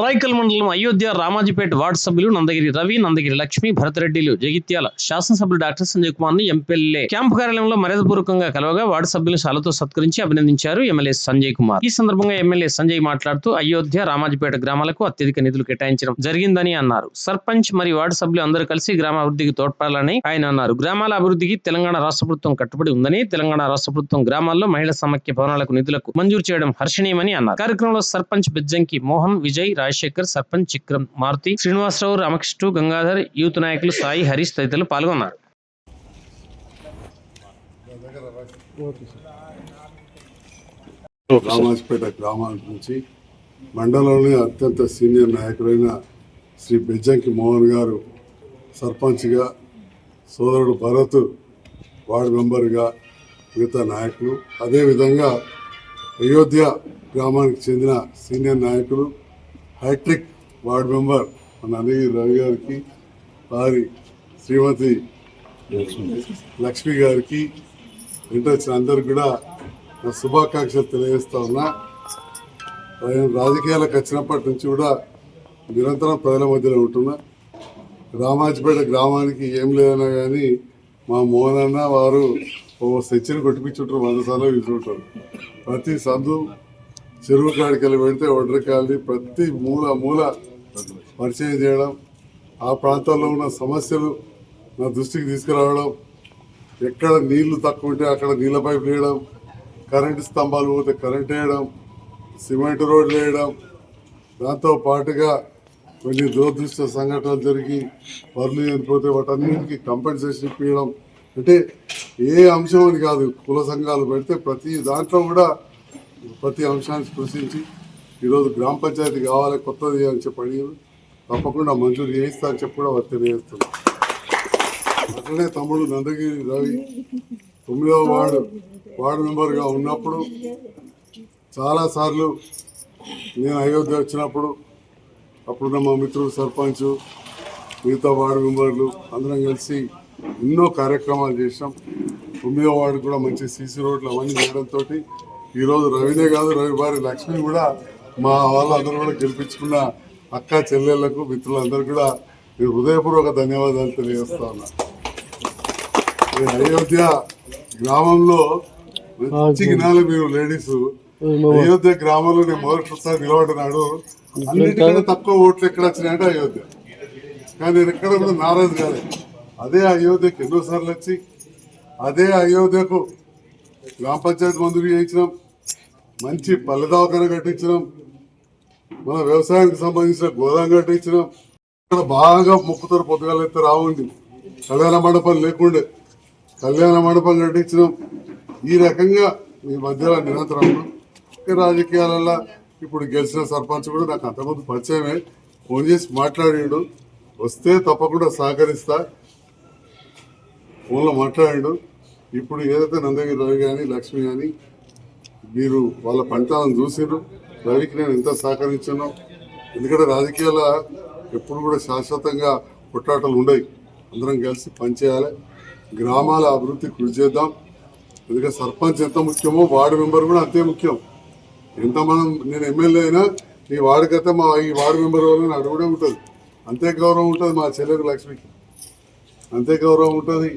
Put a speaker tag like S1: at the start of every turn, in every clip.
S1: రాయకల్ మండలం అయోధ్య రామాజీపేట వార్డు సభ్యులు నందగిరి రవి నందగిరి లక్ష్మి భరతరెడ్డిలు జగిత్యాల శాసనసభ్యులు డాక్టర్ సంజయ్ కుమార్ని ఎంపీఎల్ఏ క్యాంపు కార్యాలయంలో మర్యాదపూర్వకంగా కలవగా వార్డు సభ్యులు శాలతో సత్కరించి అభినందించారు ఎమ్మెల్యే సంజయ్ కుమార్. ఈ సందర్భంగా ఎమ్మెల్యే సంజయ్ మాట్లాడుతూ అయోధ్య రామాజీపేట గ్రామాలకు అత్యధిక నిధులు కేటాయించడం జరిగిందని అన్నారు. సర్పంచ్ మరియు వార్డు సభ్యులు అందరూ కలిసి గ్రామాభివృద్ధికి తోడ్పడాలని ఆయన అన్నారు. గ్రామాల అభివృద్ధికి తెలంగాణ రాష్ట్ర ప్రభుత్వం కట్టుబడి ఉందని తెలంగాణ రాష్ట్ర ప్రభుత్వం గ్రామాల్లో మహిళా సమాఖ్య భవనాలకు నిధులకు మంజూరు చేయడం హర్షణీయమని అన్నారు. కార్యక్రమంలో సర్పంచ్ బెజ్జంకి మోహన్ విజయ్ రాజశేఖర్ సర్పంచ్ చిక్రం మారుతి శ్రీనివాసరావు రామకృష్ణ గంగాధర్ యూత్ నాయకులు సాయి హరీష్ తదితరులు పాల్గొన్నారు.
S2: రామాజపేట గ్రామాల నుంచి మండలంలోని అత్యంత సీనియర్ నాయకుడైన శ్రీ బెజ్జంకి మోహన్ గారు సర్పంచ్గా సోదరుడు భరత్ వార్డు మెంబర్గా మిగతా నాయకులు. అదేవిధంగా అయోధ్య గ్రామానికి చెందిన సీనియర్ నాయకులు హైట్రిక్ వార్డు మెంబర్ మన అనిల్ రవి గారికి వారి శ్రీమతి లక్ష్మి గారికి ఇంటి వచ్చిన అందరికి కూడా నా శుభాకాంక్షలు తెలియజేస్తా ఉన్నా. నేను రాజకీయాలకు వచ్చినప్పటి నుంచి కూడా నిరంతరం ప్రజల మధ్యలో ఉంటున్నా. రామాజపేట గ్రామానికి ఏం లేదన్నా కానీ మా మోహన్ అన్న వారు ఓ సెంచరీ కొట్టిపించుంటారు వంద సార్లు విసుకుంటారు ప్రతి సందు చెరువు కాడికెళ్ళి పెడితే ఒడ్రకాయలు ప్రతి మూల మూల పరిచయం చేయడం ఆ ప్రాంతాల్లో ఉన్న సమస్యలు నా దృష్టికి తీసుకురావడం ఎక్కడ నీళ్ళు తక్కువ ఉంటే అక్కడ నీళ్ళ పైపు వేయడం కరెంటు స్తంభాలు పోతే కరెంట్ వేయడం సిమెంట్ రోడ్లు వేయడం. దాంతో పాటుగా కొన్ని దురదృష్ట సంఘటనలు జరిగి పనులు చనిపోతే వాటన్నిటికీ కంపెన్సేషన్ ఇప్పించడం. అంటే ఏ అంశం అని కాదు కుల సంఘాలు పెడితే ప్రతి దాంట్లో కూడా ప్రతి అంశాన్ని స్పృశించి ఈరోజు గ్రామ పంచాయతీ కావాలి కొత్తది అని చెప్పి అడిగారు. తప్పకుండా మంజూరు చేయిస్తా అని చెప్పి కూడా వారు తెలియజేస్తున్నారు. అట్లనే తమ్ముడు నందగిరి రవి తొమ్మిదవ వార్డు వార్డు మెంబర్గా ఉన్నప్పుడు చాలాసార్లు నేను అయోధ్య వచ్చినప్పుడు అప్పుడు మా మిత్రుడు సర్పంచ్ మిగతా వార్డు మెంబర్లు అందరం కలిసి ఎన్నో కార్యక్రమాలు చేసాం తొమ్మిదో వార్డు కూడా మంచి సీసీ రోడ్లు అవన్నీ చేయడంతో ఈరోజు రవినే కాదు రవి వారి లక్ష్మి కూడా మా వాళ్ళందరూ కూడా గెలిపించుకున్న అక్క చెల్లెళ్ళకు మిత్రులందరూ కూడా నేను హృదయపూర్వక ధన్యవాదాలు తెలియజేస్తా ఉన్నా. అయోధ్య గ్రామంలో మంచి గినాలి మీరు లేడీస్. అయోధ్య గ్రామంలో నేను మొదటిసారి నిలబడినాడు అన్నిటికంటే తక్కువ ఓట్లు ఎక్కడ వచ్చినాయంటే అయోధ్య. కానీ నేను ఎక్కడ కూడా నారాజు కాలేదు అదే అయోధ్యకు ఎన్నోసార్లు వచ్చి అదే అయోధ్యకు గ్రామ పంచాయతీ మంజూరు చేయించినాం మంచి పల్లె దవాఖాన కట్టించినాం. మన వ్యవసాయానికి సంబంధించిన గోదాం కట్టించినాం. ఇక్కడ బాగా మొక్కుతారు పొద్దుగాల అయితే రావండి. కళ్యాణ మండపం లేకుండే కళ్యాణ మండపం కట్టించినాం. ఈ రకంగా ఈ మధ్యలో నిరంతరం రాజకీయాలలో ఇప్పుడు గెలిచిన సర్పంచ్ కూడా నాకు అంతకుముందు పరిచయమే. ఫోన్ చేసి మాట్లాడిండు. వస్తే తప్పకుండా సహకరిస్తా. ఫోన్లో మాట్లాడాడు. ఇప్పుడు ఏదైతే నందగిరి రవి కానీ లక్ష్మి కానీ మీరు వాళ్ళ పంటాలను చూసిర్రు. రవికి నేను ఎంత సహకరించానో ఎందుకంటే రాజకీయాల ఎప్పుడు కూడా శాశ్వతంగా కొట్లాటలు ఉండవు అందరం కలిసి పనిచేయాలి గ్రామాల అభివృద్ధి కృషి చేద్దాం. ఎందుకంటే సర్పంచ్ ఎంత ముఖ్యమో వార్డు మెంబర్ కూడా అంతే ముఖ్యం. ఎంత మనం నేను ఎమ్మెల్యే అయినా ఈ వార్డుకైతే మా ఈ వార్డు మెంబర్ వల్ల నాకు కూడా ఉంటుంది. అంతే గౌరవం ఉంటుంది మా చెల్లెకు లక్ష్మికి. అంతే గౌరవం ఉంటుంది.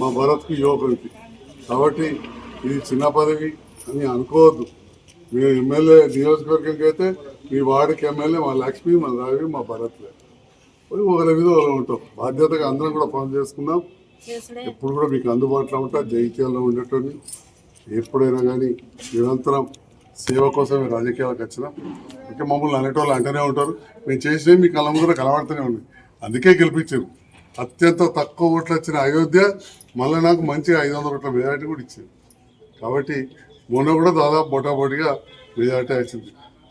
S2: మా భరత్కి యువకుడికి. కాబట్టి ఇది చిన్న పదవి అని అనుకోవద్దు. మీరు ఎమ్మెల్యే నియోజకవర్గంకి అయితే మీ వార్డుకి ఎమ్మెల్యే మా లక్ష్మి మా రవి మా భరత్లే ఒకరి మీద ఒకరు ఉంటాం. బాధ్యతగా అందరం కూడా పని చేసుకుందాం. ఎప్పుడు కూడా మీకు అందుబాటులో ఉంటా జైత్యాల్లో ఉండేటోని ఎప్పుడైనా కానీ నిరంతరం సేవ కోసమే రాజకీయాలకు వచ్చినాం. ఇంకా మమ్మల్ని అనేటోళ్ళు అంటూనే ఉంటారు. మేము చేసినవి మీ కళ్ళ ముందర కనబడుతూనే ఉంది అందుకే గెలిపించారు. అత్యంత తక్కువ ఓట్లు వచ్చిన అయోధ్య మళ్ళీ నాకు మంచిగా ఐదు వందల ఓట్ల మెజార్టీ కూడా ఇచ్చింది. కాబట్టి మొన్న కూడా దాదాపు బొటాబొటిగా మెజార్టీ వచ్చింది.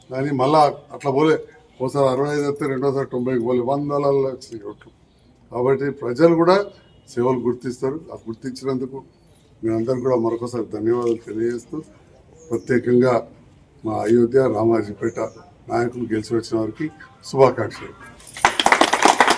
S2: కానీ మళ్ళా అట్లా పోలే. ఒకసారి అరవై ఐదు వస్తే రెండోసారి తొంభైకి పోలే. వందలలో వచ్చినాయి ఓట్లు. కాబట్టి ప్రజలు కూడా సేవలు గుర్తిస్తారు. ఆ గుర్తించినందుకు మీరందరూ కూడా మరొకసారి ధన్యవాదాలు తెలియజేస్తూ ప్రత్యేకంగా మా అయోధ్య రామాజీపేట నాయకులు గెలిచి వచ్చిన వారికి శుభాకాంక్షలు.